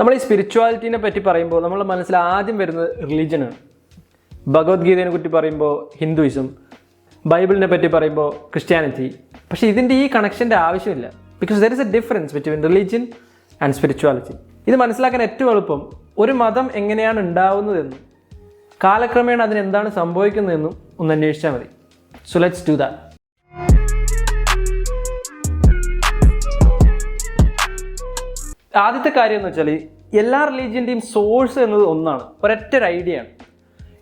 നമ്മൾ ഈ സ്പിരിച്വാലിറ്റിനെ പറ്റി പറയുമ്പോൾ നമ്മുടെ മനസ്സിൽ ആദ്യം വരുന്നത് റിലീജിയനാണ് ഭഗവത്ഗീതയെ പറ്റി പറയുമ്പോൾ ഹിന്ദുയിസം ബൈബിളിനെ പറ്റി പറയുമ്പോൾ ക്രിസ്ത്യാനിറ്റി. പക്ഷേ ഇതിന്റെ ഈ കണക്ഷന്റെ ആവശ്യമില്ല. Because there is a difference between religion and spirituality ഇത് മനസ്സിലാക്കാൻ ഏറ്റവും എളുപ്പം ഒരു മതം എങ്ങനെയാണ് ഉണ്ടാവുന്നതെന്നും കാലക്രമേണ അതിനെന്താണ് സംഭവിക്കുന്നതെന്നും ഒന്ന് അന്വേഷിച്ചാൽ മതി. സോ ലെറ്റ്സ് ഡു ദാറ്റ് ആദ്യത്തെ കാര്യം എന്ന് വെച്ചാൽ എല്ലാ റിലീജിയന്റെയും സോഴ്സ് എന്നത് ഒന്നാണ്. ഒരൊറ്റ ഒരു ഐഡിയ ആണ്.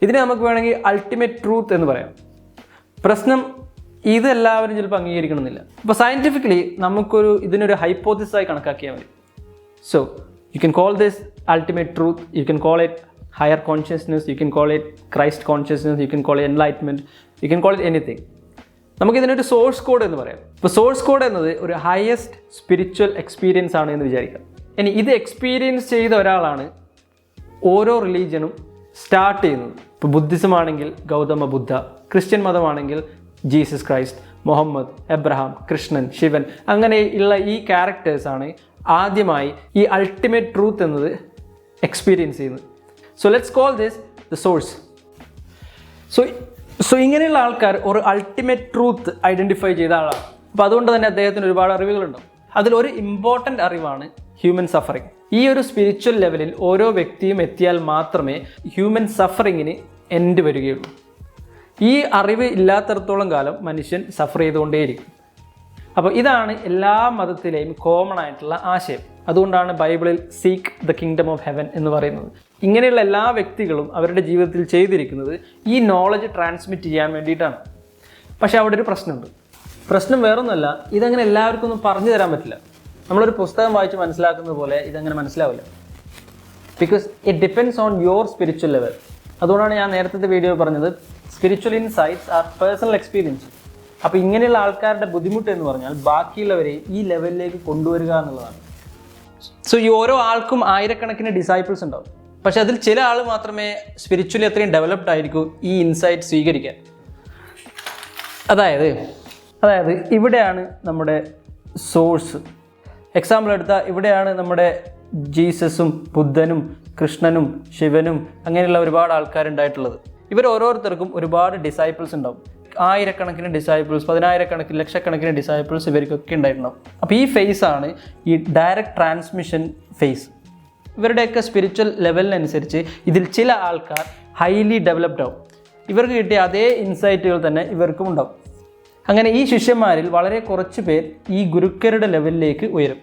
ഇതിനെ നമുക്ക് വേണമെങ്കിൽ അൾട്ടിമേറ്റ് ട്രൂത്ത് എന്ന് പറയാം. പ്രശ്നം ഇതെല്ലാവരും ചിലപ്പോൾ അംഗീകരിക്കണമെന്നില്ല. അപ്പോൾ സയന്റിഫിക്കലി നമുക്കൊരു ഇതിനൊരു ഹൈപ്പോത്തിസായി കണക്കാക്കിയാൽ മതി. So you can call this ultimate truth you can call it higher consciousness you can call it Christ consciousness you can call it enlightenment you can call it anything നമുക്കിതിനൊരു source code എന്ന് പറയാം. ഇപ്പോൾ source code എന്നത് ഒരു highest spiritual experience ആണ് എന്ന് വിചാരിക്കാം. ഇനി ഇത് എക്സ്പീരിയൻസ് ചെയ്ത ഒരാളാണ് ഓരോ റിലീജിയനും സ്റ്റാർട്ട് ചെയ്യുന്നത്. ഇപ്പോൾ ബുദ്ധിസം ആണെങ്കിൽ Gautama Buddha Christian മതമാണെങ്കിൽ Jesus Christ Muhammad Abraham Krishnan Shivan അങ്ങനെയുള്ള ഈ ക്യാരക്ടേഴ്സാണ് ആദ്യമായി ഈ അൾട്ടിമേറ്റ് ട്രൂത്ത് എന്നത് എക്സ്പീരിയൻസ് ചെയ്യുന്നത്. So let's call this the source so so ഇങ്ങനെയുള്ള ആൾക്കാർ ഒരു അൾട്ടിമേറ്റ് ട്രൂത്ത് ഐഡന്റിഫൈ ചെയ്ത ആളാണ്. അപ്പോൾ അതുകൊണ്ട് തന്നെ അദ്ദേഹത്തിന് ഒരുപാട് അറിവുകളുണ്ടാവും അതിലൊരു ഇമ്പോർട്ടന്റ് അറിവാണ് ഹ്യൂമൻ സഫറിങ് ഈ ഒരു സ്പിരിച്വൽ ലെവലിൽ ഓരോ വ്യക്തിയും എത്തിയാൽ മാത്രമേ ഹ്യൂമൻ സഫറിങ്ങിന് എൻഡ് വരികയുള്ളൂ. ഈ അറിവ് ഇല്ലാത്തടത്തോളം കാലം മനുഷ്യൻ സഫർ ചെയ്തുകൊണ്ടേയിരിക്കും. അപ്പോൾ ഇതാണ് എല്ലാ മതത്തിലെയും കോമൺ ആയിട്ടുള്ള ആശയം. അതുകൊണ്ടാണ് ബൈബിളിൽ seek the kingdom of heaven എന്ന് പറയുന്നത്. ഇങ്ങനെയുള്ള എല്ലാ വ്യക്തികളും അവരുടെ ജീവിതത്തിൽ ചെയ്തിരിക്കുന്നത് ഈ നോളജ് ട്രാൻസ്മിറ്റ് ചെയ്യാൻ വേണ്ടിയിട്ടാണ്. പക്ഷേ അവിടെ ഒരു പ്രശ്നമുണ്ട്. പ്രശ്നം വേറൊന്നുമല്ല. ഇതങ്ങനെ എല്ലാവർക്കും ഒന്നും പറഞ്ഞു തരാൻ പറ്റില്ല. നമ്മളൊരു പുസ്തകം വായിച്ച് മനസ്സിലാക്കുന്നത് പോലെ ഇതങ്ങനെ മനസ്സിലാവില്ല. Because it depends on your spiritual level അതുകൊണ്ടാണ് ഞാൻ നേരത്തെ വീഡിയോ പറഞ്ഞത് spiritual insights are personal experience അപ്പോൾ ഇങ്ങനെയുള്ള ആൾക്കാരുടെ ബുദ്ധിമുട്ട് എന്ന് പറഞ്ഞാൽ ബാക്കിയുള്ളവരെ ഈ ലെവലിലേക്ക് കൊണ്ടുവരിക എന്നുള്ളതാണ്. സോ ഈ ഓരോ ആൾക്കും ആയിരക്കണക്കിന് ഡിസൈപ്പിൾസ് ഉണ്ടാവും. പക്ഷെ അതിൽ ചില ആൾ മാത്രമേ സ്പിരിച്വലി അത്രയും ഡെവലപ്ഡ് ആയിരിക്കൂ ഈ ഇൻസൈറ്റ് സ്വീകരിക്കാൻ. അതായത് അതായത് ഇവിടെയാണ് നമ്മുടെ സോഴ്സ് എക്സാമ്പിൾ എടുത്താൽ ഇവിടെയാണ് നമ്മുടെ ജീസസും ബുദ്ധനും കൃഷ്ണനും ശിവനും അങ്ങനെയുള്ള ഒരുപാട് ആൾക്കാരുണ്ടായിട്ടുള്ളത്. ഇവർ ഓരോരുത്തർക്കും ഒരുപാട് ഡിസൈപ്പിൾസ് ഉണ്ടാവും. ആയിരക്കണക്കിന് ഡിസൈപ്പിൾസ് പതിനായിരക്കണക്കിന് ലക്ഷക്കണക്കിന് ഡിസൈപ്പിൾസ് ഇവർക്കൊക്കെ ഉണ്ടായിട്ടുണ്ടാവും. അപ്പോൾ ഈ ഫേസ് ആണ് ഈ ഡയറക്റ്റ് ട്രാൻസ്മിഷൻ ഫേസ് ഇവരുടെയൊക്കെ സ്പിരിച്വൽ ലെവലിനനുസരിച്ച് ഇതിൽ ചില ആൾക്കാർ ഹൈലി ഡെവലപ്ഡ് ആവും. ഇവർക്ക് കിട്ടിയ അതേ ഇൻസൈറ്റുകൾ തന്നെ ഇവർക്കും ഉണ്ടാവും. അങ്ങനെ ഈ ശിഷ്യന്മാരിൽ വളരെ കുറച്ച് പേർ ഈ ഗുരുക്കരുടെ ലെവലിലേക്ക് ഉയരും.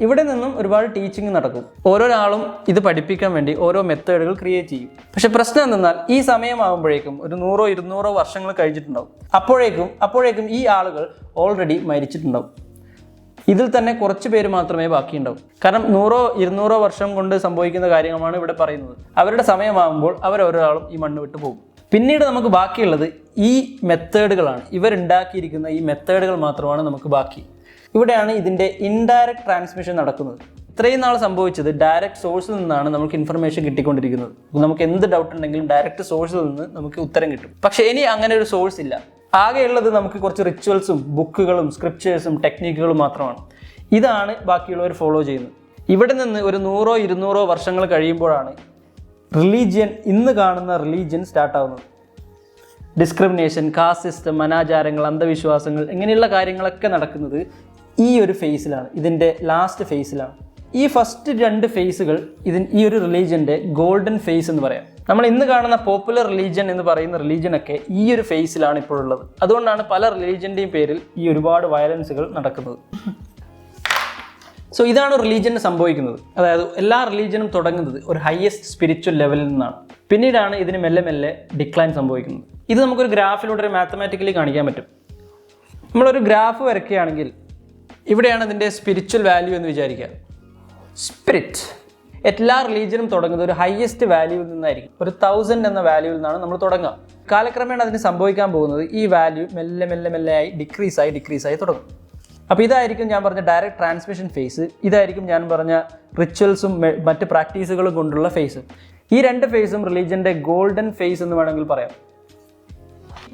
ഇവിടെ നിന്നും ഒരുപാട് ടീച്ചിങ് നടക്കും. ഓരോരാളും ഇത് പഠിപ്പിക്കാൻ വേണ്ടി ഓരോ മെത്തേഡുകൾ ക്രിയേറ്റ് ചെയ്യും. പക്ഷെ പ്രശ്നം എന്തെന്നാൽ ഈ സമയമാകുമ്പോഴേക്കും ഒരു നൂറോ ഇരുന്നൂറോ വർഷങ്ങൾ കഴിഞ്ഞിട്ടുണ്ടാവും. അപ്പോഴേക്കും അപ്പോഴേക്കും ഈ ആളുകൾ ഓൾറെഡി മരിച്ചിട്ടുണ്ടാവും. ഇതിൽ തന്നെ കുറച്ച് പേര് മാത്രമേ ബാക്കിയുണ്ടാവും. കാരണം നൂറോ ഇരുന്നൂറോ വർഷം കൊണ്ട് സംഭവിക്കുന്ന കാര്യങ്ങളാണ് ഇവിടെ പറയുന്നത്. അവരുടെ സമയമാകുമ്പോൾ അവർ ആളും ഈ മണ്ണ് വിട്ടു പോകും. പിന്നീട് നമുക്ക് ബാക്കിയുള്ളത് ഈ മെത്തേഡുകളാണ്. ഇവരുണ്ടാക്കിയിരിക്കുന്ന ഈ മെത്തേഡുകൾ മാത്രമാണ് നമുക്ക് ബാക്കി. ഇവിടെയാണ് ഇതിന്റെ ഇൻഡയറക്റ്റ് ട്രാൻസ്മിഷൻ നടക്കുന്നത്. ഇത്രയും നാൾ സംഭവിച്ചത് ഡയറക്റ്റ് സോഴ്സിൽ നിന്നാണ് നമുക്ക് ഇൻഫർമേഷൻ കിട്ടിക്കൊണ്ടിരിക്കുന്നത്. നമുക്ക് എന്ത് ഡൗട്ട് ഉണ്ടെങ്കിലും ഡയറക്റ്റ് സോഴ്സിൽ നിന്ന് നമുക്ക് ഉത്തരം കിട്ടും. പക്ഷേ ഇനി അങ്ങനെ ഒരു സോഴ്സ് ഇല്ല. ആകെയുള്ളത് നമുക്ക് കുറച്ച് റിച്വൽസും ബുക്കുകളും സ്ക്രിപ്റ്റേഴ്സും ടെക്നിക്കുകളും മാത്രമാണ്. ഇതാണ് ബാക്കിയുള്ളവർ ഫോളോ ചെയ്യുന്നത്. ഇവിടെ നിന്ന് ഒരു നൂറോ ഇരുന്നൂറോ വർഷങ്ങൾ കഴിയുമ്പോഴാണ് റിലീജിയൻ ഇന്ന് കാണുന്ന റിലീജിയൻ സ്റ്റാർട്ടാവുന്നത് ഡിസ്ക്രിമിനേഷൻ കാസ്റ്റ് സിസ്റ്റം അനാചാരങ്ങൾ അന്ധവിശ്വാസങ്ങൾ ഇങ്ങനെയുള്ള കാര്യങ്ങളൊക്കെ നടക്കുന്നത് ഈ ഒരു ഫേസിലാണ് ഇതിന്റെ ലാസ്റ്റ് ഫേസിലാണ് ഈ ഫസ്റ്റ് രണ്ട് ഫേസുകൾ ഇതിൻ ഈ ഒരു റിലീജിയന്റെ ഗോൾഡൻ ഫേസ് എന്ന് പറയാം. നമ്മൾ ഇന്ന് കാണുന്ന പോപ്പുലർ റിലീജിയൻ എന്ന് പറയുന്ന റിലീജിയനൊക്കെ ഈ ഒരു ഫേസിലാണ് ഇപ്പോഴുള്ളത്. അതുകൊണ്ടാണ് പല റിലീജിയന്റെയും പേരിൽ ഈ ഒരുപാട് വയലൻസുകൾ നടക്കുന്നത്. സോ ഇതാണ് റിലീജിയന് സംഭവിക്കുന്നത്. അതായത് എല്ലാ റിലീജിയനും തുടങ്ങുന്നത് ഒരു ഹയസ്റ്റ് സ്പിരിച്വൽ ലെവലിൽ നിന്നാണ്. പിന്നീടാണ് ഇതിന് മെല്ലെ മെല്ലെ ഡിക്ലൈൻ സംഭവിക്കുന്നത്. ഇത് നമുക്കൊരു ഗ്രാഫിലൂടെ ഒരു മാത്തമാറ്റിക്കലി കാണിക്കാൻ പറ്റും. നമ്മളൊരു ഗ്രാഫ് വരയ്ക്കുകയാണെങ്കിൽ ഇവിടെയാണ് ഇതിന്റെ സ്പിരിച്വൽ വാല്യൂ എന്ന് വിചാരിക്കുക. സ്പിരിറ്റ് എല്ലാ റിലീജിയനും തുടങ്ങുന്നത് ഒരു ഹയസ്റ്റ് വാല്യൂവിൽ നിന്നായിരിക്കും. ഒരു തൗസൻഡ് എന്ന വാല്യൂവിൽ നിന്നാണ് നമ്മൾ തുടങ്ങുക. കാലക്രമേണ അതിന് സംഭവിക്കാൻ പോകുന്നത് ഈ വാല്യൂ മെല്ലെ മെല്ലെ മെല്ലെ ആയി ഡിക്രീസ് ആയി ഡിക്രീസ് ആയി തുടങ്ങും. അപ്പോൾ ഇതായിരിക്കും ഞാൻ പറഞ്ഞ ഡയറക്റ്റ് ട്രാൻസ്മിഷൻ ഫേസ് ഇതായിരിക്കും ഞാൻ പറഞ്ഞ റിച്വൽസും മറ്റ് പ്രാക്ടീസുകളും കൊണ്ടുള്ള ഫേസ് ഈ രണ്ട് ഫേസും റിലീജിയന്റെ ഗോൾഡൻ ഫേസ് എന്ന് വേണമെങ്കിൽ പറയാം.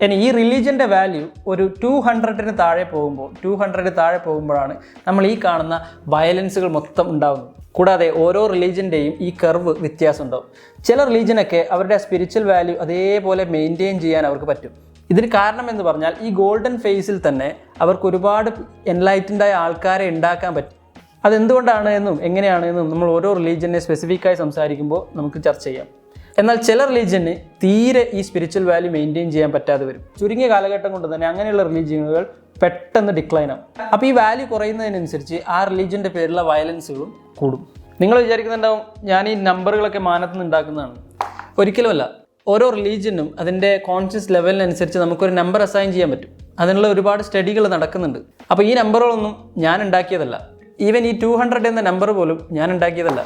ഇനി ഈ റിലീജിയന്റെ വാല്യൂ ഒരു ടു ഹൺഡ്രഡിന് താഴെ പോകുമ്പോൾ ടു ഹൺഡ്രഡിന് താഴെ പോകുമ്പോഴാണ് നമ്മൾ ഈ കാണുന്ന വയലൻസുകൾ മൊത്തം ഉണ്ടാകുന്നത് കൂടാതെ ഓരോ റിലീജിയന്റെയും ഈ കർവ് വ്യത്യാസം ഉണ്ടാവും. ചില റിലീജിയനൊക്കെ അവരുടെ സ്പിരിച്വൽ വാല്യൂ അതേപോലെ മെയിന്റെയിൻ ചെയ്യാൻ അവർക്ക് പറ്റും. ഇതിന് കാരണം എന്ന് പറഞ്ഞാൽ ഈ ഗോൾഡൻ ഫേസിൽ തന്നെ അവർക്ക് ഒരുപാട് എൻലൈറ്റൻഡായ ആൾക്കാരെ ഉണ്ടാക്കാൻ പറ്റും. അതെന്തുകൊണ്ടാണ് എന്നും എങ്ങനെയാണ് എന്നും നമ്മൾ ഓരോ റിലീജിയനെ സ്പെസിഫിക്കായി സംസാരിക്കുമ്പോൾ നമുക്ക് ചർച്ച ചെയ്യാം. എന്നാൽ ചില റിലീജിയന് തീരെ ഈ സ്പിരിച്വൽ വാല്യൂ മെയിന്റെയിൻ ചെയ്യാൻ പറ്റാതെ വരും. ചുരുങ്ങിയ കാലഘട്ടം കൊണ്ട് തന്നെ അങ്ങനെയുള്ള റിലീജിയനുകൾ പെട്ടെന്ന് ഡിക്ലൈൻ ആവും. അപ്പോൾ ഈ വാല്യൂ കുറയുന്നതിനനുസരിച്ച് ആ റിലീജിയന്റെ പേരിലുള്ള വയലൻസുകളും കൂടും. നിങ്ങൾ വിചാരിക്കുന്നുണ്ടാവും ഞാൻ ഈ നമ്പറുകളൊക്കെ മാനത്തുനിന്ന് ഉണ്ടാക്കുന്നതാണ് ഒരിക്കലുമല്ല. ഓരോ റിലീജിയനും അതിന്റെ കോൺഷ്യസ് ലെവലിനനുസരിച്ച് നമുക്കൊരു നമ്പർ അസൈൻ ചെയ്യാൻ പറ്റും. അതിനുള്ള ഒരുപാട് സ്റ്റഡികൾ നടക്കുന്നുണ്ട്. അപ്പോൾ ഈ നമ്പറുകളൊന്നും ഞാൻ ഉണ്ടാക്കിയതല്ല. ഈവൻ ഈ ടു ഹൺഡ്രഡ് എന്ന നമ്പർ പോലും ഞാൻ ഉണ്ടാക്കിയതല്ല.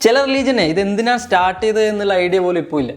ചില റിലീജിയനെ ഇത് എന്തിനാണ് സ്റ്റാർട്ട് ചെയ്തത് എന്നുള്ള ഐഡിയ പോലും ഇപ്പോൾ ഇല്ല.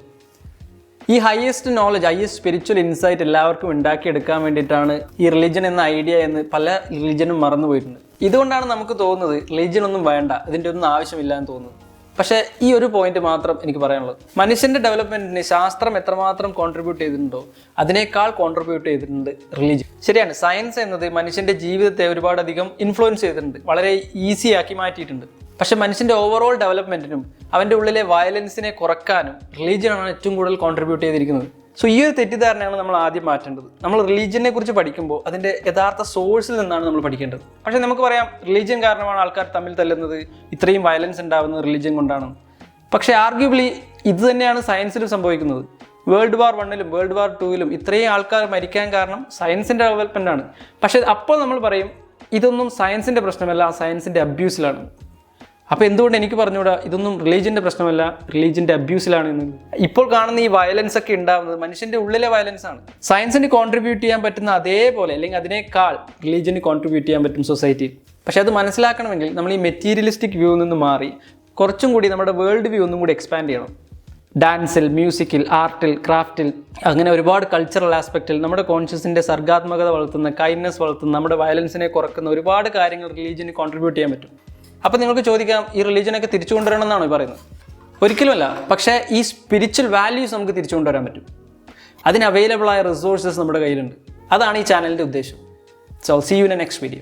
ഈ highest knowledge highest spiritual insight എല്ലാവർക്കും ഉണ്ടാക്കിയെടുക്കാൻ വേണ്ടിയിട്ടാണ് ഈ റിലീജിയൻ എന്ന ഐഡിയ എന്ന് പല റിലീജിയനും മറന്നു പോയിട്ടുണ്ട് ഇതുകൊണ്ടാണ് നമുക്ക് തോന്നുന്നത് റിലീജിയൻ ഒന്നും വേണ്ട ഇതിന്റെ ഒന്നും ആവശ്യമില്ല എന്ന് തോന്നുന്നത്. പക്ഷേ ഈ ഒരു പോയിന്റ് മാത്രം എനിക്ക് പറയാനുള്ളത്. മനുഷ്യന്റെ ഡെവലപ്മെന്റിന് ശാസ്ത്രം എത്രമാത്രം കോൺട്രിബ്യൂട്ട് ചെയ്തിട്ടുണ്ടോ അതിനേക്കാൾ കോൺട്രിബ്യൂട്ട് ചെയ്തിട്ടുണ്ട് റിലീജിയൻ ശരിയാണ്. സയൻസ് എന്നത് മനുഷ്യന്റെ ജീവിതത്തെ ഒരുപാടധികം ഇൻഫ്ലുവൻസ് ചെയ്തിട്ടുണ്ട്. വളരെ ഈസി ആക്കി മാറ്റിയിട്ടുണ്ട്. പക്ഷെ മനുഷ്യന്റെ ഓവറോൾ ഡെവലപ്മെന്റിനും അവന്റെ ഉള്ളിലെ വയലൻസിനെ കുറക്കാനും റിലീജിയനാണ് ഏറ്റവും കൂടുതൽ കോൺട്രിബ്യൂട്ട് ചെയ്തിരിക്കുന്നത്. സോ ഈ ഒരു തെറ്റിദ്ധാരണയാണ് നമ്മൾ ആദ്യം മാറ്റേണ്ടത്. നമ്മൾ റിലീജിയനെ കുറിച്ച് പഠിക്കുമ്പോൾ അതിന്റെ യഥാർത്ഥ സോഴ്സിൽ നിന്നാണ് നമ്മൾ പഠിക്കേണ്ടത്. പക്ഷേ നമുക്ക് പറയാം റിലീജിയൻ കാരണമാണ് ആൾക്കാർ തമ്മിൽ തല്ലുന്നത് ഇത്രയും വയലൻസ് ഉണ്ടാവുന്നത് റിലീജിയൻ കൊണ്ടാണ്. പക്ഷേ ആർഗ്യുബിളി ഇത് തന്നെയാണ് സയൻസിലും സംഭവിക്കുന്നത്. വേൾഡ് വാർ വണ്ണിലും വേൾഡ് വാർ ടൂവിലും ഇത്രയും ആൾക്കാർ മരിക്കാൻ കാരണം സയൻസിന്റെ ഡെവലപ്മെന്റ് ആണ്. പക്ഷേ അപ്പോൾ നമ്മൾ പറയും ഇതൊന്നും സയൻസിന്റെ പ്രശ്നമല്ല സയൻസിന്റെ അബ്യൂസിലാണ് അപ്പോൾ എന്തുകൊണ്ട് എനിക്ക് പറഞ്ഞുകൂടാ? ഇതൊന്നും റിലീജിയന്റെ പ്രശ്നമല്ല റിലീജിയന്റെ അബ്യൂസിലാണ് എന്ന്. ഇപ്പോൾ കാണുന്ന ഈ വയലൻസ് ഒക്കെ ഉണ്ടാവുന്നത് മനുഷ്യന്റെ ഉള്ളിലെ വയലൻസ് ആണ്. സയൻസിന് കോൺട്രിബ്യൂട്ട് ചെയ്യാൻ പറ്റുന്ന അതേപോലെ അല്ലെങ്കിൽ അതിനേക്കാൾ റിലീജിയന് കോൺട്രിബ്യൂട്ട് ചെയ്യാൻ പറ്റും സൊസൈറ്റിയിൽ പക്ഷെ അത് മനസ്സിലാക്കണമെങ്കിൽ നമ്മൾ ഈ മെറ്റീരിയലിസ്റ്റിക് വ്യൂ നിന്ന് മാറി കുറച്ചും കൂടി നമ്മുടെ വേൾഡ് വ്യൂ ഒന്നും കൂടി എക്സ്പാൻഡ് ചെയ്യണം. ഡാൻസിൽ മ്യൂസിക്കിൽ ആർട്ടിൽ ക്രാഫ്റ്റിൽ അങ്ങനെ ഒരുപാട് കൾച്ചറൽ ആസ്പെക്റ്റിൽ നമ്മുടെ കോൺഷ്യസിന്റെ സർഗാത്മകത വളർത്തുന്ന കൈൻഡ്നെസ് വളർത്തുന്ന നമ്മുടെ വയലൻസിനെ കുറക്കുന്ന ഒരുപാട് കാര്യങ്ങൾ റിലീജിയന് കോൺട്രിബ്യൂട്ട് ചെയ്യാൻ പറ്റും. അപ്പോൾ നിങ്ങൾക്ക് ചോദിക്കാം ഈ റിലീജിയനൊക്കെ തിരിച്ചു കൊണ്ടുവരണം എന്നാണോ പറയുന്നത്? ഒരിക്കലുമല്ല. പക്ഷേ ഈ സ്പിരിച്വൽ വാല്യൂസ് നമുക്ക് തിരിച്ചു കൊണ്ടുവരാൻ പറ്റും. അതിന് അവൈലബിൾ ആയ റിസോഴ്സസ് നമ്മുടെ കയ്യിലുണ്ട്. അതാണ് ഈ ചാനലിന്റെ ഉദ്ദേശം. So see you in next video